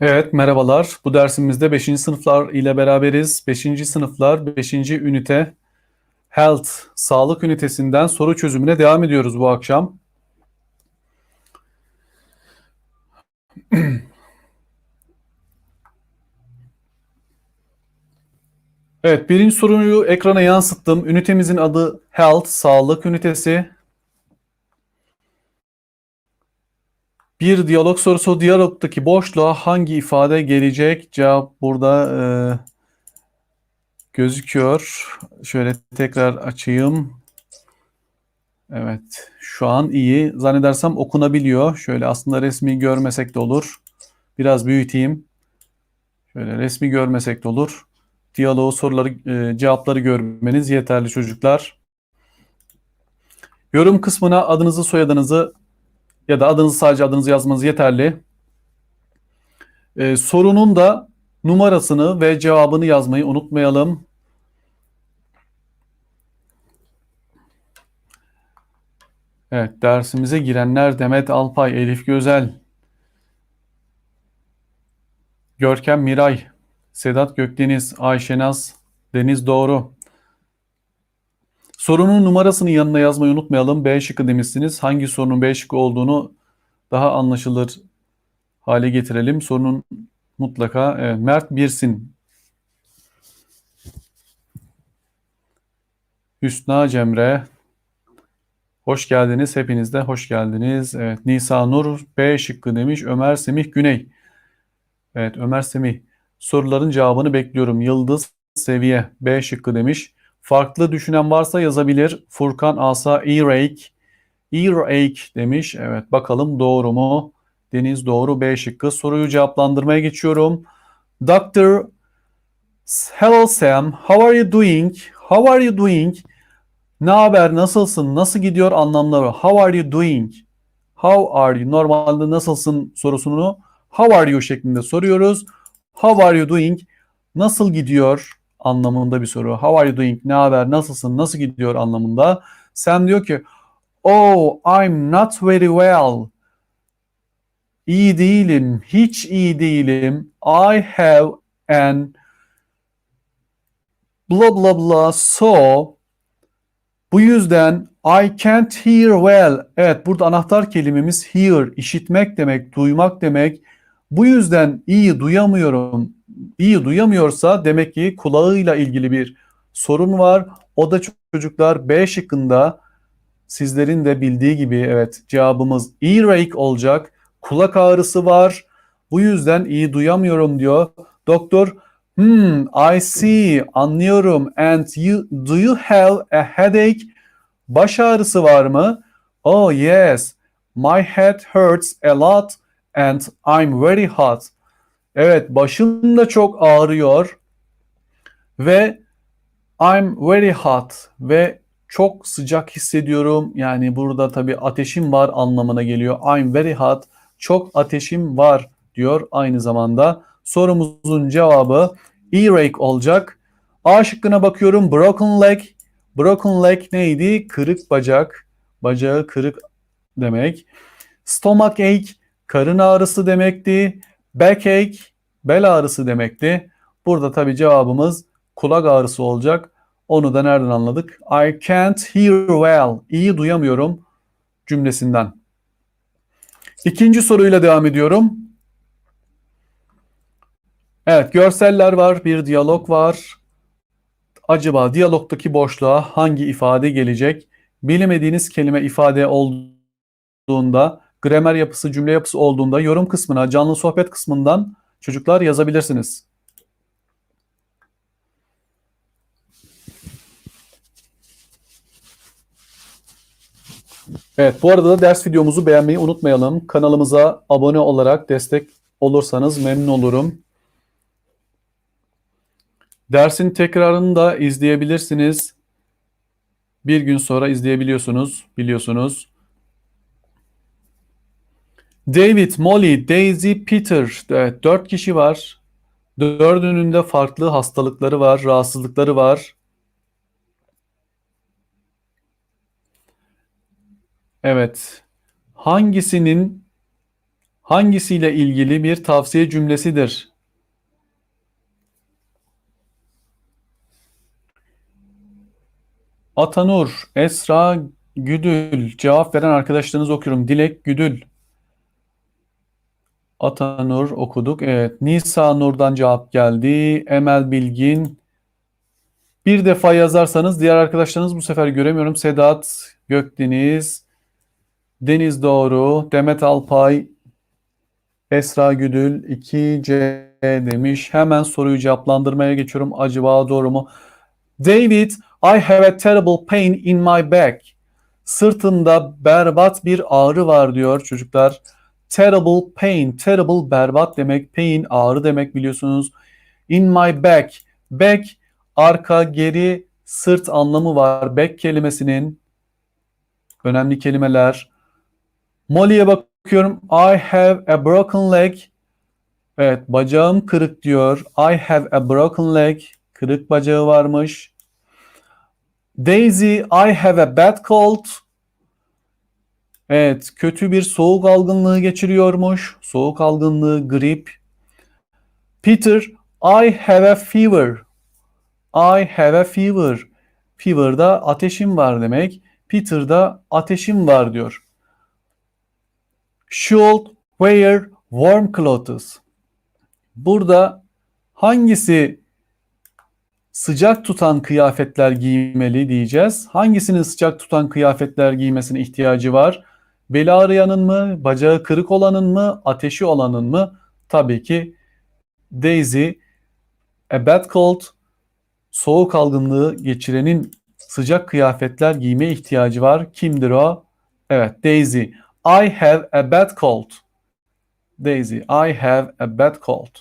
Evet, merhabalar. Bu dersimizde 5. sınıflar ile beraberiz. 5. sınıflar 5. ünite Health, sağlık ünitesinden soru çözümüne devam ediyoruz bu akşam. Evet, birinci soruyu ekrana yansıttım. Ünitemizin adı Health, sağlık ünitesi. Bir diyalog sorusu. Diyalogdaki boşluğa hangi ifade gelecek? Cevap burada e, gözüküyor. Şöyle tekrar açayım. Evet, şu an iyi. Zannedersem okunabiliyor. Şöyle aslında resmi görmesek de olur. Biraz büyüteyim. Şöyle resmi görmesek de olur. Diyaloğu, soruları, e, cevapları görmeniz yeterli çocuklar. Yorum kısmına adınızı, soyadınızı ya da adınızı sadece adınızı yazmanız yeterli. Ee, sorunun da numarasını ve cevabını yazmayı unutmayalım. Evet, dersimize girenler Demet Alpay, Elif Gözel, Görkem Miray, Sedat Gökdeniz, Ayşenaz, Deniz Doğru. Sorunun numarasını yanına yazmayı unutmayalım. B şıkkı demişsiniz. Hangi sorunun B şıkkı olduğunu daha anlaşılır hale getirelim. Sorunun mutlaka evet, Mert Birsin. Hüsna Cemre. Hoş geldiniz. Hepiniz de hoş geldiniz. Evet, Nisa Nur B şıkkı demiş. Ömer Semih Güney. Evet, Ömer Semih. Soruların cevabını bekliyorum. Yıldız seviye B şıkkı demiş. Farklı düşünen varsa yazabilir. Furkan Asa earache. Earache demiş. Evet bakalım doğru mu? Deniz doğru B şıkkı. Soruyu cevaplandırmaya geçiyorum. Doctor Hello Sam. How are you doing? How are you doing? Ne haber? Nasılsın? Nasıl gidiyor anlamları? How are you doing? How are you? Normalde nasılsın sorusunu how are you şeklinde soruyoruz. How are you doing? Nasıl gidiyor? Anlamında bir soru. How are you doing? Ne haber? Nasılsın? Nasıl gidiyor anlamında. Sam diyor ki Oh, I'm not very well. İyi değilim. Hiç iyi değilim. I have an blah blah blah so bu yüzden I can't hear well. Evet burada anahtar kelimemiz hear, işitmek demek, duymak demek. Bu yüzden iyi duyamıyorum iyi duyamıyorsa demek ki kulağıyla ilgili bir sorun var. O da çocuklar B şıkkında sizlerin de bildiği gibi evet cevabımız earache olacak. Kulak ağrısı var. Bu yüzden iyi duyamıyorum diyor. Doktor hmm I see anlıyorum and you do you have a headache? Baş ağrısı var mı? Oh yes. My head hurts a lot and I'm very hot. Evet başım da çok ağrıyor ve I'm very hot ve çok sıcak hissediyorum. Yani burada tabii ateşim var anlamına geliyor. I'm very hot. Çok ateşim var diyor aynı zamanda. Sorumuzun cevabı earache olacak. A şıkkına bakıyorum. Broken leg. Broken leg neydi? Kırık bacak. Bacağı kırık demek. Stomach ache karın ağrısı demekti. Backache bel ağrısı demekti. Burada tabi cevabımız kulak ağrısı olacak. Onu da nereden anladık? I can't hear well. İyi duyamıyorum cümlesinden. İkinci soruyla devam ediyorum. Evet, görseller var, bir diyalog var. Acaba diyalogdaki boşluğa hangi ifade gelecek? Bilemediğiniz kelime ifade olduğunda, gramer yapısı, cümle yapısı olduğunda yorum kısmına, canlı sohbet kısmından çocuklar yazabilirsiniz. Evet, bu arada da ders videomuzu beğenmeyi unutmayalım. Kanalımıza abone olarak destek olursanız memnun olurum. Dersin tekrarını da izleyebilirsiniz. Bir gün sonra izleyebiliyorsunuz, biliyorsunuz. David, Molly, Daisy, Peter. Evet, dört kişi var. Dördünün de farklı hastalıkları var, rahatsızlıkları var. Evet. Hangisinin hangisiyle ilgili bir tavsiye cümlesidir? Atanur, Esra Güdül. Cevap veren arkadaşlarınızı okuyorum. Dilek Güdül. Atanur okuduk. Evet. Nisa Nur'dan cevap geldi. Emel Bilgin. Bir defa yazarsanız diğer arkadaşlarınız bu sefer göremiyorum. Sedat Gökdeniz. Deniz Doğru. Demet Alpay. Esra Güdül 2C demiş. Hemen soruyu cevaplandırmaya geçiyorum. Acaba doğru mu? David, I have a terrible pain in my back. Sırtımda berbat bir ağrı var diyor çocuklar. Terrible pain, terrible berbat demek, pain ağrı demek biliyorsunuz. In my back, back arka, geri, sırt anlamı var. Back kelimesinin önemli kelimeler. Molly'e bakıyorum. I have a broken leg. Evet, bacağım kırık diyor. I have a broken leg. Kırık bacağı varmış. Daisy, I have a bad cold. Evet, kötü bir soğuk algınlığı geçiriyormuş. Soğuk algınlığı, grip. Peter, I have a fever. I have a fever. Fever'da ateşim var demek. Peter'da ateşim var diyor. Should wear warm clothes. Burada hangisi sıcak tutan kıyafetler giymeli diyeceğiz. Hangisinin sıcak tutan kıyafetler giymesine ihtiyacı var? Beli ağrıyanın mı, bacağı kırık olanın mı, ateşi olanın mı? Tabii ki Daisy, a bad cold, soğuk algınlığı geçirenin sıcak kıyafetler giymeye ihtiyacı var. Kimdir o? Evet, Daisy. I have a bad cold. Daisy, I have a bad cold.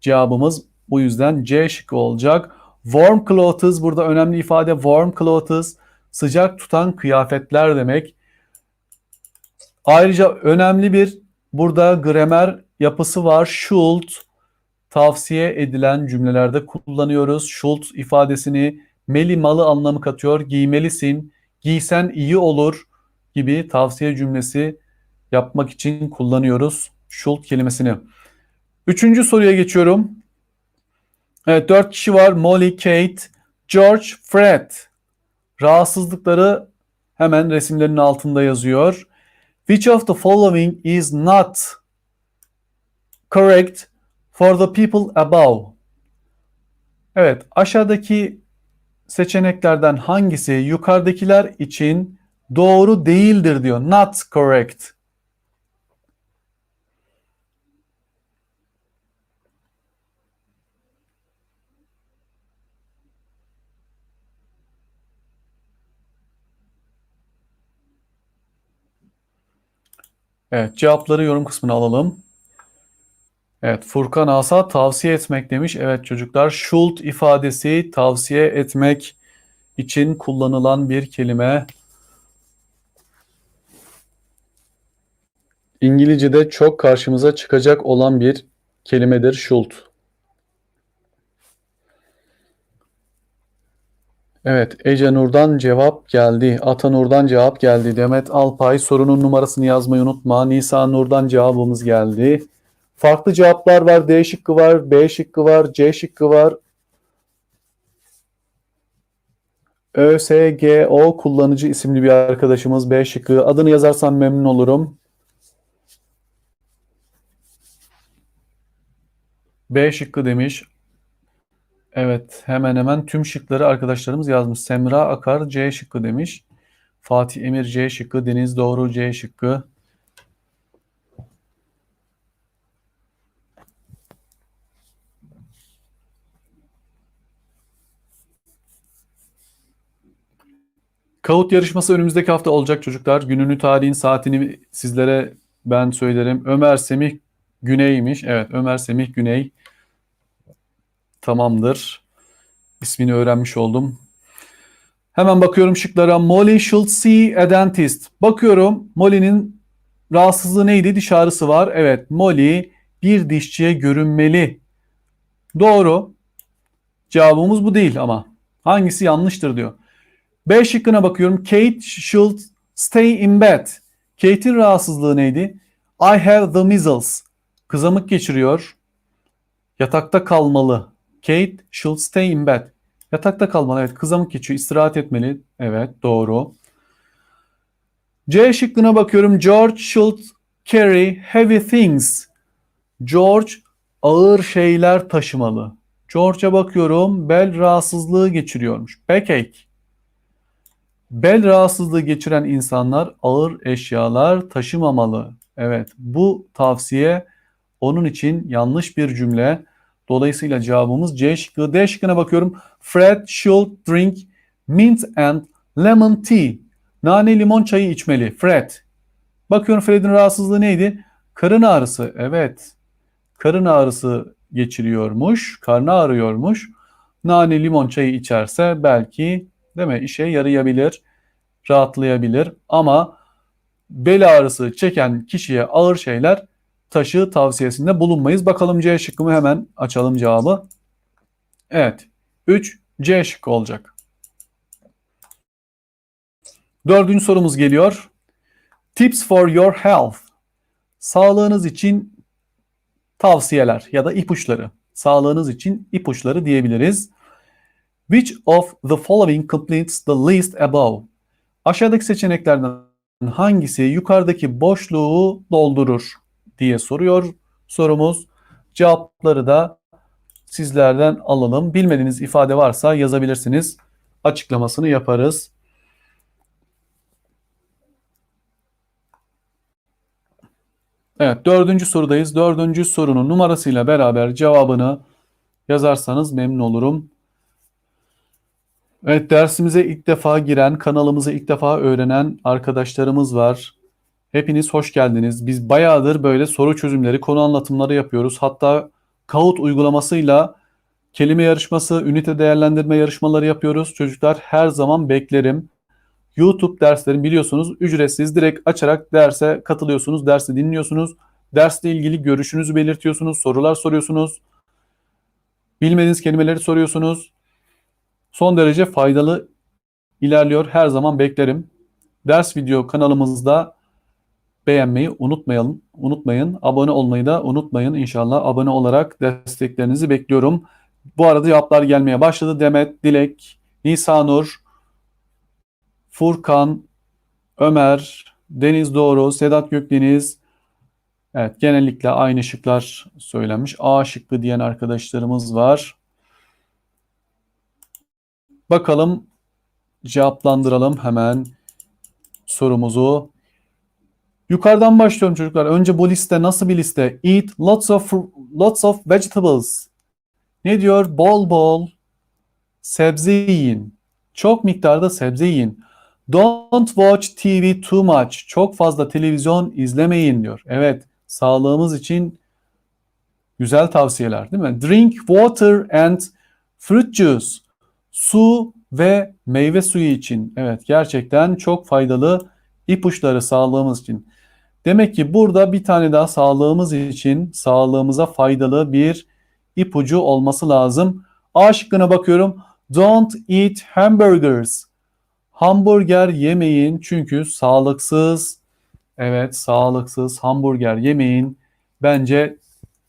Cevabımız bu yüzden C şıkkı olacak. Warm clothes burada önemli ifade warm clothes sıcak tutan kıyafetler demek. Ayrıca önemli bir burada gramer yapısı var. Should tavsiye edilen cümlelerde kullanıyoruz. Should ifadesini meli malı anlamı katıyor. Giymelisin, giysen iyi olur gibi tavsiye cümlesi yapmak için kullanıyoruz should kelimesini. Üçüncü soruya geçiyorum. Evet dört kişi var. Molly, Kate, George, Fred. Rahatsızlıkları hemen resimlerin altında yazıyor. Which of the following is not correct for the people above? Evet aşağıdaki seçeneklerden hangisi yukarıdakiler için doğru değildir diyor. Not correct. Evet cevapları yorum kısmına alalım. Evet Furkan Asa tavsiye etmek demiş. Evet çocuklar should ifadesi tavsiye etmek için kullanılan bir kelime. İngilizce'de çok karşımıza çıkacak olan bir kelimedir should. Evet, Ece Nur'dan cevap geldi. Ata Nur'dan cevap geldi. Demet Alpay sorunun numarasını yazmayı unutma. Nisa Nur'dan cevabımız geldi. Farklı cevaplar var. D şıkkı var, B şıkkı var, C şıkkı var. ÖSGO kullanıcı isimli bir arkadaşımız B şıkkı. Adını yazarsan memnun olurum. B şıkkı demiş. Evet hemen hemen tüm şıkları arkadaşlarımız yazmış. Semra Akar C şıkkı demiş. Fatih Emir C şıkkı. Deniz Doğru C şıkkı. Kağıt yarışması önümüzdeki hafta olacak çocuklar. Gününü, tarihin, saatini sizlere ben söylerim. Ömer Semih Güney'miş. Evet Ömer Semih Güney. Tamamdır. İsmini öğrenmiş oldum. Hemen bakıyorum şıklara. Molly should see a dentist. Bakıyorum Molly'nin rahatsızlığı neydi? Diş ağrısı var. Evet Molly bir dişçiye görünmeli. Doğru. Cevabımız bu değil ama. Hangisi yanlıştır diyor. B şıkkına bakıyorum. Kate should stay in bed. Kate'in rahatsızlığı neydi? I have the measles. Kızamık geçiriyor. Yatakta kalmalı. Kate should stay in bed. Yatakta kalmalı. Evet kızamık geçiyor. İstirahat etmeli. Evet doğru. C şıkkına bakıyorum. George should carry heavy things. George ağır şeyler taşımalı. George'a bakıyorum. Bel rahatsızlığı geçiriyormuş. Backache. Bel rahatsızlığı geçiren insanlar ağır eşyalar taşımamalı. Evet bu tavsiye onun için yanlış bir cümle. Dolayısıyla cevabımız C şıkkı. D şıkkına bakıyorum. Fred should drink mint and lemon tea. Nane limon çayı içmeli. Fred. Bakıyorum Fred'in rahatsızlığı neydi? Karın ağrısı. Evet. Karın ağrısı geçiriyormuş. Karnı ağrıyormuş. Nane limon çayı içerse belki değil mi işe yarayabilir, rahatlayabilir ama bel ağrısı çeken kişiye ağır şeyler taşı tavsiyesinde bulunmayız. Bakalım C şıkkımı hemen açalım cevabı. Evet. 3 C şıkkı olacak. Dördüncü sorumuz geliyor. Tips for your health. Sağlığınız için tavsiyeler ya da ipuçları. Sağlığınız için ipuçları diyebiliriz. Which of the following completes the list above? Aşağıdaki seçeneklerden hangisi yukarıdaki boşluğu doldurur diye soruyor sorumuz. Cevapları da sizlerden alalım. Bilmediğiniz ifade varsa yazabilirsiniz. Açıklamasını yaparız. Evet dördüncü sorudayız. Dördüncü sorunun numarasıyla beraber cevabını yazarsanız memnun olurum. Evet dersimize ilk defa giren, kanalımızı ilk defa öğrenen arkadaşlarımız var. Hepiniz hoş geldiniz. Biz bayağıdır böyle soru çözümleri, konu anlatımları yapıyoruz. Hatta Kahoot uygulamasıyla kelime yarışması, ünite değerlendirme yarışmaları yapıyoruz. Çocuklar her zaman beklerim. YouTube derslerim biliyorsunuz ücretsiz. Direkt açarak derse katılıyorsunuz, dersi dinliyorsunuz. Dersle ilgili görüşünüzü belirtiyorsunuz, sorular soruyorsunuz. Bilmediğiniz kelimeleri soruyorsunuz. Son derece faydalı ilerliyor. Her zaman beklerim. Ders video kanalımızda beğenmeyi unutmayalım. Unutmayın. Abone olmayı da unutmayın. İnşallah abone olarak desteklerinizi bekliyorum. Bu arada cevaplar gelmeye başladı. Demet, Dilek, Nisanur, Furkan, Ömer, Deniz Doğru, Sedat Gökdeniz. Evet genellikle aynı şıklar söylenmiş. A şıkkı diyen arkadaşlarımız var. Bakalım cevaplandıralım hemen sorumuzu. Yukarıdan başlıyorum çocuklar. Önce bu liste nasıl bir liste? Eat lots of lots of vegetables. Ne diyor? Bol bol sebze yiyin. Çok miktarda sebze yiyin. Don't watch TV too much. Çok fazla televizyon izlemeyin diyor. Evet, sağlığımız için güzel tavsiyeler değil mi? Drink water and fruit juice. Su ve meyve suyu için. Evet, gerçekten çok faydalı ipuçları sağlığımız için. Demek ki burada bir tane daha sağlığımız için, sağlığımıza faydalı bir ipucu olması lazım. A şıkkına bakıyorum. Don't eat hamburgers. Hamburger yemeyin çünkü sağlıksız. Evet, sağlıksız hamburger yemeyin. Bence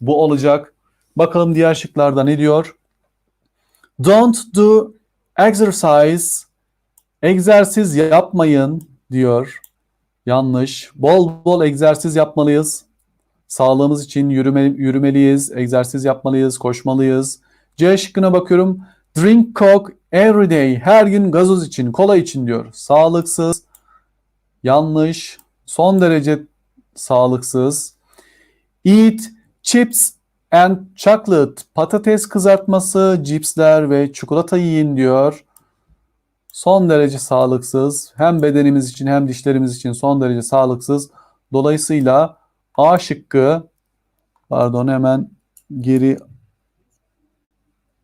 bu olacak. Bakalım diğer şıklarda ne diyor? Don't do exercise. Egzersiz yapmayın diyor. Yanlış. Bol bol egzersiz yapmalıyız. Sağlığımız için yürüme, yürümeliyiz, egzersiz yapmalıyız, koşmalıyız. C şıkkına bakıyorum. Drink Coke every day. Her gün gazoz için, kola için diyor. Sağlıksız, yanlış, son derece sağlıksız. Eat chips and chocolate. Patates kızartması, cipsler ve çikolata yiyin diyor. Son derece sağlıksız. Hem bedenimiz için hem dişlerimiz için son derece sağlıksız. Dolayısıyla A şıkkı pardon hemen geri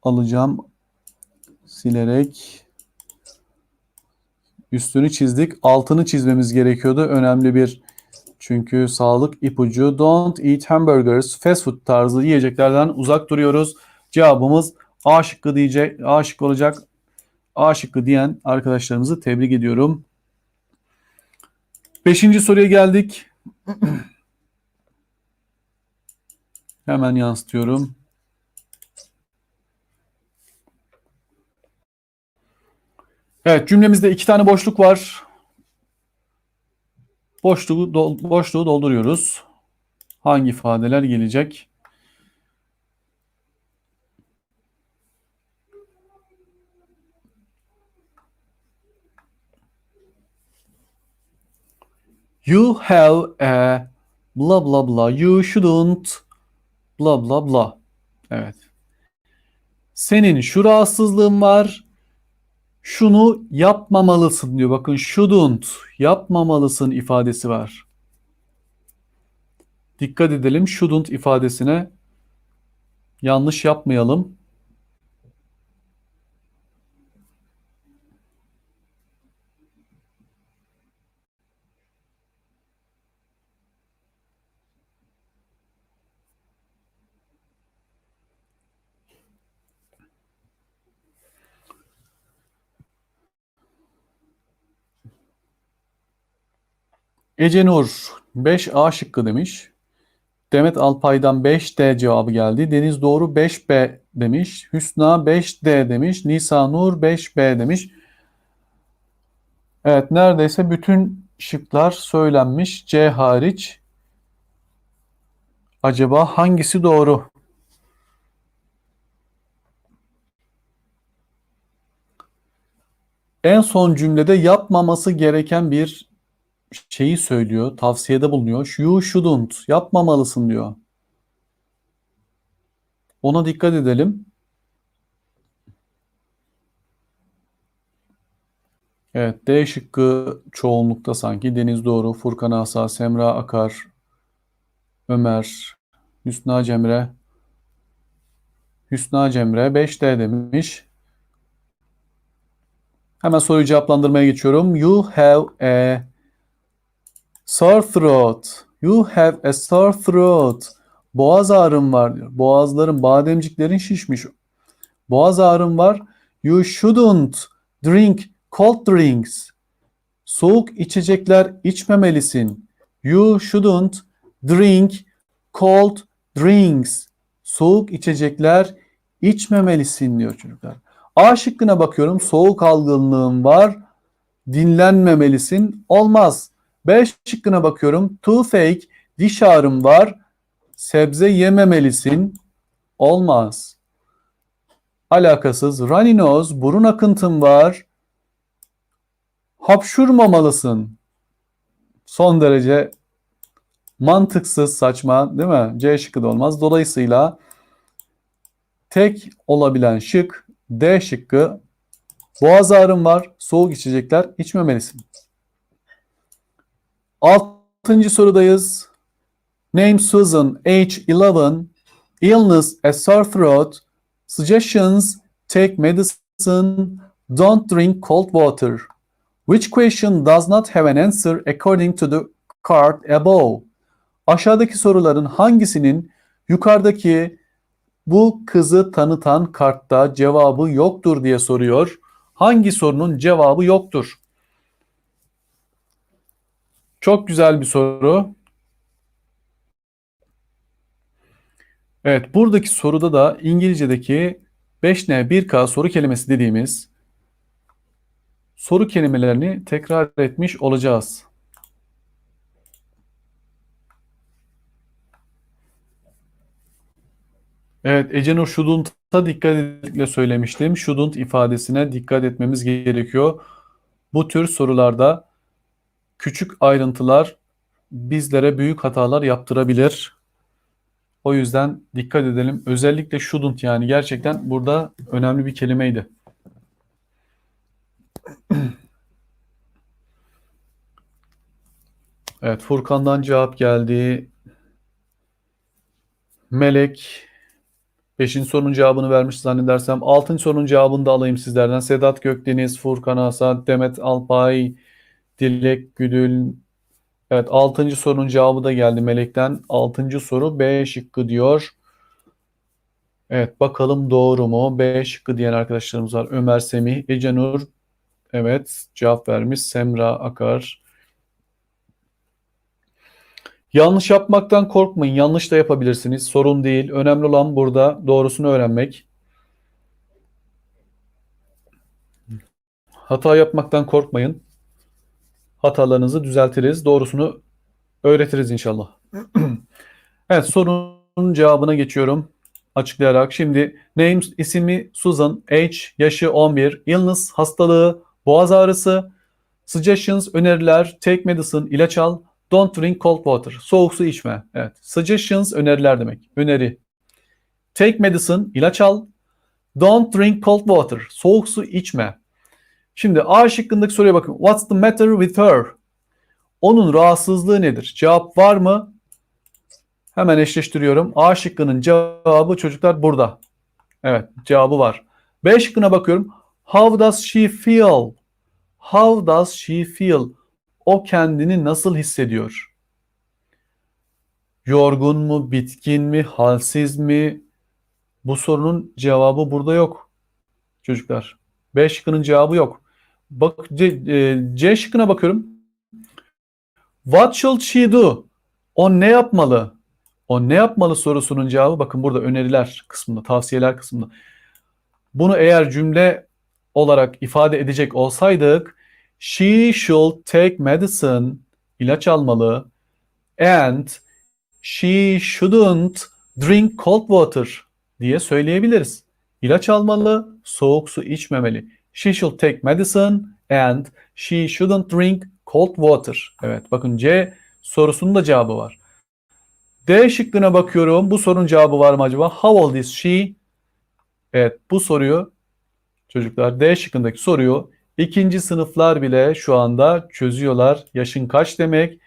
alacağım silerek üstünü çizdik. Altını çizmemiz gerekiyordu. Önemli bir çünkü sağlık ipucu. Don't eat hamburgers. Fast food tarzı yiyeceklerden uzak duruyoruz. Cevabımız A şıkkı diyecek. A şıkkı olacak. A şıkkı diyen arkadaşlarımızı tebrik ediyorum. Beşinci soruya geldik. Hemen yansıtıyorum. Evet cümlemizde iki tane boşluk var. Boşluğu, dol- boşluğu dolduruyoruz. Hangi ifadeler gelecek? You have a blah blah blah. You shouldn't blah blah blah. Evet. Senin şu rahatsızlığın var. Şunu yapmamalısın diyor. Bakın shouldn't yapmamalısın ifadesi var. Dikkat edelim shouldn't ifadesine. Yanlış yapmayalım. Ece Nur 5A şıkkı demiş. Demet Alpay'dan 5D cevabı geldi. Deniz Doğru 5B demiş. Hüsna 5D demiş. Nisa Nur 5B demiş. Evet neredeyse bütün şıklar söylenmiş. C hariç. Acaba hangisi doğru? En son cümlede yapmaması gereken bir şeyi söylüyor, tavsiyede bulunuyor. You shouldn't, yapmamalısın diyor. Ona dikkat edelim. Evet, D şıkkı çoğunlukta sanki. Deniz Doğru, Furkan Asa, Semra Akar, Ömer, Hüsna Cemre. Hüsna Cemre 5D demiş. Hemen soruyu cevaplandırmaya geçiyorum. You have a sore throat. You have a sore throat. Boğaz ağrım var diyor. Boğazların, bademciklerin şişmiş. Boğaz ağrım var. You shouldn't drink cold drinks. Soğuk içecekler içmemelisin. You shouldn't drink cold drinks. Soğuk içecekler içmemelisin diyor çocuklar. A şıkkına bakıyorum. Soğuk algınlığın var. Dinlenmemelisin. Olmaz. B şıkkına bakıyorum. Toothache, diş ağrım var. Sebze yememelisin. Olmaz. Alakasız. Runny nose, burun akıntın var. Hapşurmamalısın. Son derece mantıksız, saçma değil mi? C şıkkı da olmaz. Dolayısıyla tek olabilen şık D şıkkı. Boğaz ağrım var. Soğuk içecekler içmemelisin. Altıncı sorudayız. Name Susan, age 11, illness, a sore throat, suggestions, take medicine, don't drink cold water. Which question does not have an answer according to the card above? Aşağıdaki soruların hangisinin yukarıdaki bu kızı tanıtan kartta cevabı yoktur diye soruyor. Hangi sorunun cevabı yoktur? Çok güzel bir soru. Evet, buradaki soruda da İngilizce'deki 5N 1K soru kelimesi dediğimiz soru kelimelerini tekrar etmiş olacağız. Evet, Ecenur shouldn't'a dikkat edilmekle söylemiştim. Shouldn't ifadesine dikkat etmemiz gerekiyor. Bu tür sorularda küçük ayrıntılar bizlere büyük hatalar yaptırabilir. O yüzden dikkat edelim. Özellikle shouldn't yani gerçekten burada önemli bir kelimeydi. Evet, Furkan'dan cevap geldi. Melek Beşinci sorunun cevabını vermiş zannedersem. Altıncı sorunun cevabını da alayım sizlerden. Sedat Gökdeniz, Furkan Hasan, Demet Alpay, Dilek Güdül. Evet altıncı sorunun cevabı da geldi Melek'ten. Altıncı soru B şıkkı diyor. Evet bakalım doğru mu? B şıkkı diyen arkadaşlarımız var. Ömer Semih, Ece Nur. Evet cevap vermiş. Semra Akar. Yanlış yapmaktan korkmayın. Yanlış da yapabilirsiniz. Sorun değil. Önemli olan burada doğrusunu öğrenmek. Hata yapmaktan korkmayın. Hatalarınızı düzeltiriz. Doğrusunu öğretiriz inşallah. evet sorunun cevabına geçiyorum. Açıklayarak. Şimdi names ismi Susan, age yaşı 11, illness hastalığı, boğaz ağrısı, suggestions öneriler, take medicine ilaç al, don't drink cold water soğuk su içme. Evet. Suggestions öneriler demek. Öneri. Take medicine ilaç al, don't drink cold water soğuk su içme. Şimdi A şıkkındaki soruya bakın. What's the matter with her? Onun rahatsızlığı nedir? Cevap var mı? Hemen eşleştiriyorum. A şıkkının cevabı çocuklar burada. Evet cevabı var. B şıkkına bakıyorum. How does she feel? How does she feel? O kendini nasıl hissediyor? Yorgun mu, bitkin mi, halsiz mi? Bu sorunun cevabı burada yok. Çocuklar. B şıkkının cevabı yok. Bak C, e, C şıkkına bakıyorum. What should she do? O ne yapmalı? O ne yapmalı sorusunun cevabı bakın burada öneriler kısmında, tavsiyeler kısmında. Bunu eğer cümle olarak ifade edecek olsaydık she should take medicine ilaç almalı and she shouldn't drink cold water diye söyleyebiliriz. İlaç almalı, soğuk su içmemeli. She should take medicine and she shouldn't drink cold water. Evet bakın C sorusunun da cevabı var. D şıkkına bakıyorum. Bu sorunun cevabı var mı acaba? How old is she? Evet bu soruyu çocuklar D şıkkındaki soruyu ikinci sınıflar bile şu anda çözüyorlar. Yaşın kaç demek?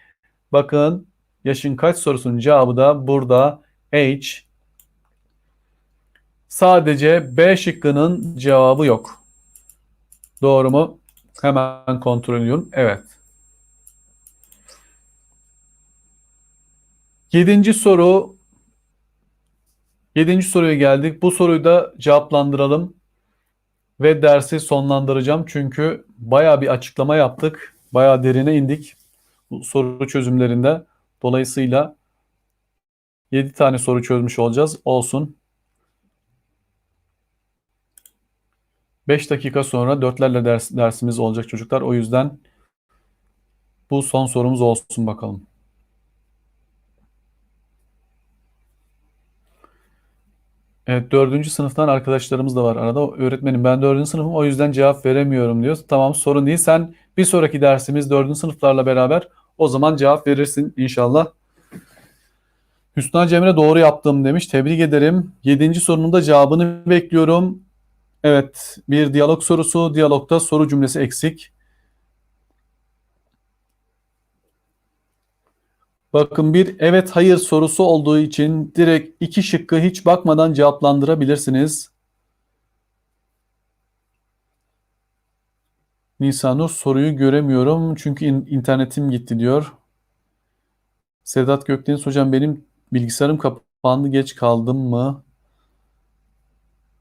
Bakın yaşın kaç sorusunun cevabı da burada age. Sadece B şıkkının cevabı yok. Doğru mu? Hemen kontrol ediyorum. Evet. Yedinci soru. Yedinci soruya geldik. Bu soruyu da cevaplandıralım. Ve dersi sonlandıracağım. Çünkü baya bir açıklama yaptık. Baya derine indik. Bu soru çözümlerinde. Dolayısıyla 7 tane soru çözmüş olacağız. Olsun. 5 dakika sonra dörtlerle ders, dersimiz olacak çocuklar. O yüzden bu son sorumuz olsun bakalım. Evet dördüncü sınıftan arkadaşlarımız da var arada. Öğretmenim ben dördüncü sınıfım o yüzden cevap veremiyorum diyor. Tamam sorun değil. Sen bir sonraki dersimiz dördüncü sınıflarla beraber o zaman cevap verirsin inşallah. Hüsna Cemre doğru yaptım demiş. Tebrik ederim. Yedinci sorunun da cevabını bekliyorum. Evet bir diyalog sorusu. Diyalogda soru cümlesi eksik. Bakın bir evet hayır sorusu olduğu için direkt iki şıkkı hiç bakmadan cevaplandırabilirsiniz. Nisanur soruyu göremiyorum çünkü in- internetim gitti diyor. Sedat Gökdeniz hocam benim bilgisayarım kapandı geç kaldım mı?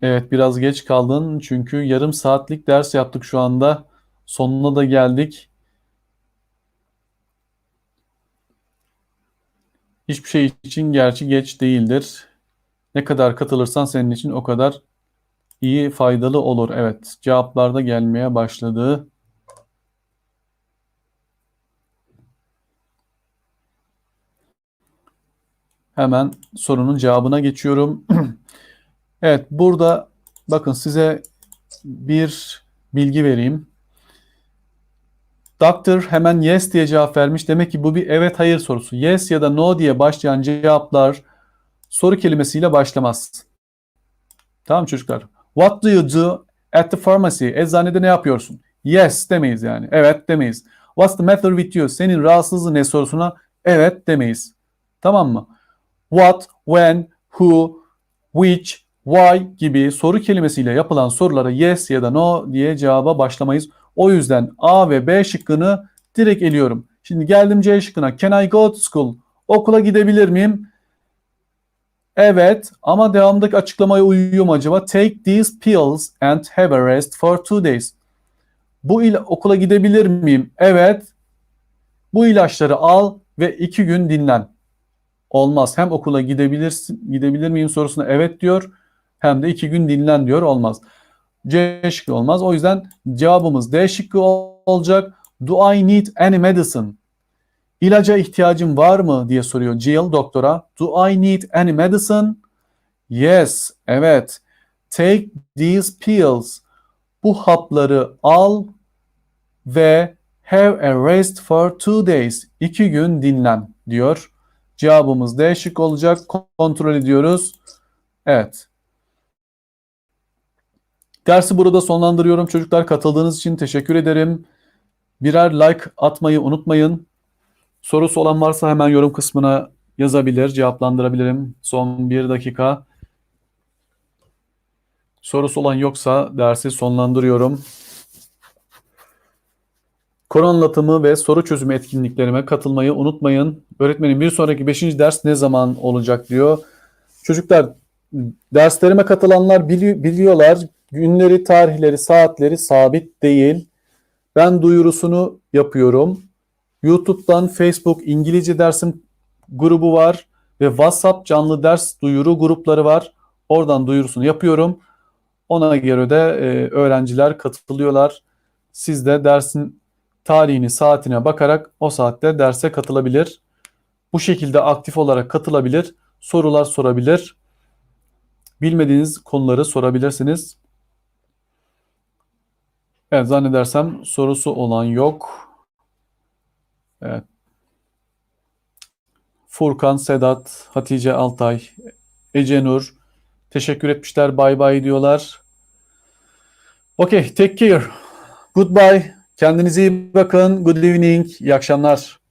Evet biraz geç kaldın çünkü yarım saatlik ders yaptık şu anda. Sonuna da geldik. Hiçbir şey için gerçi geç değildir. Ne kadar katılırsan senin için o kadar iyi, faydalı olur. Evet, cevaplar da gelmeye başladı. Hemen sorunun cevabına geçiyorum. Evet, burada bakın size bir bilgi vereyim. Doctor hemen yes diye cevap vermiş. Demek ki bu bir evet hayır sorusu. Yes ya da no diye başlayan cevaplar soru kelimesiyle başlamaz. Tamam çocuklar. What do you do at the pharmacy? Eczanede ne yapıyorsun? Yes demeyiz yani. Evet demeyiz. What's the matter with you? Senin rahatsızlığın ne sorusuna evet demeyiz. Tamam mı? What, when, who, which, why gibi soru kelimesiyle yapılan sorulara yes ya da no diye cevaba başlamayız. O yüzden A ve B şıkkını direkt eliyorum. Şimdi geldim C şıkkına. Can I go to school? Okula gidebilir miyim? Evet ama devamındaki açıklamaya uyuyor mu acaba? Take these pills and have a rest for two days. Bu ile okula gidebilir miyim? Evet. Bu ilaçları al ve iki gün dinlen. Olmaz. Hem okula gidebilirsin, gidebilir miyim sorusuna evet diyor. Hem de iki gün dinlen diyor. Olmaz. C şıkkı olmaz. O yüzden cevabımız D şıkkı ol- olacak. Do I need any medicine? İlaca ihtiyacım var mı diye soruyor Jill doktora. Do I need any medicine? Yes, evet. Take these pills. Bu hapları al ve have a rest for two days. İki gün dinlen diyor. Cevabımız D şık olacak. Kontrol ediyoruz. Evet. Dersi burada sonlandırıyorum. Çocuklar katıldığınız için teşekkür ederim. Birer like atmayı unutmayın. Sorusu olan varsa hemen yorum kısmına yazabilir, cevaplandırabilirim. Son bir dakika. Sorusu olan yoksa dersi sonlandırıyorum. Konu anlatımı ve soru çözümü etkinliklerime katılmayı unutmayın. Öğretmenim bir sonraki 5. ders ne zaman olacak diyor. Çocuklar derslerime katılanlar bili- biliyorlar. Günleri, tarihleri, saatleri sabit değil. Ben duyurusunu yapıyorum. YouTube'dan Facebook İngilizce dersim grubu var ve WhatsApp canlı ders duyuru grupları var. Oradan duyurusunu yapıyorum. Ona göre de e, öğrenciler katılıyorlar. Siz de dersin tarihini, saatine bakarak o saatte derse katılabilir. Bu şekilde aktif olarak katılabilir, sorular sorabilir. Bilmediğiniz konuları sorabilirsiniz. Evet zannedersem sorusu olan yok. Evet. Furkan, Sedat, Hatice Altay, Ece Nur teşekkür etmişler. Bay bay diyorlar. Okay, take care. Goodbye. Kendinize iyi bakın. Good evening. İyi akşamlar.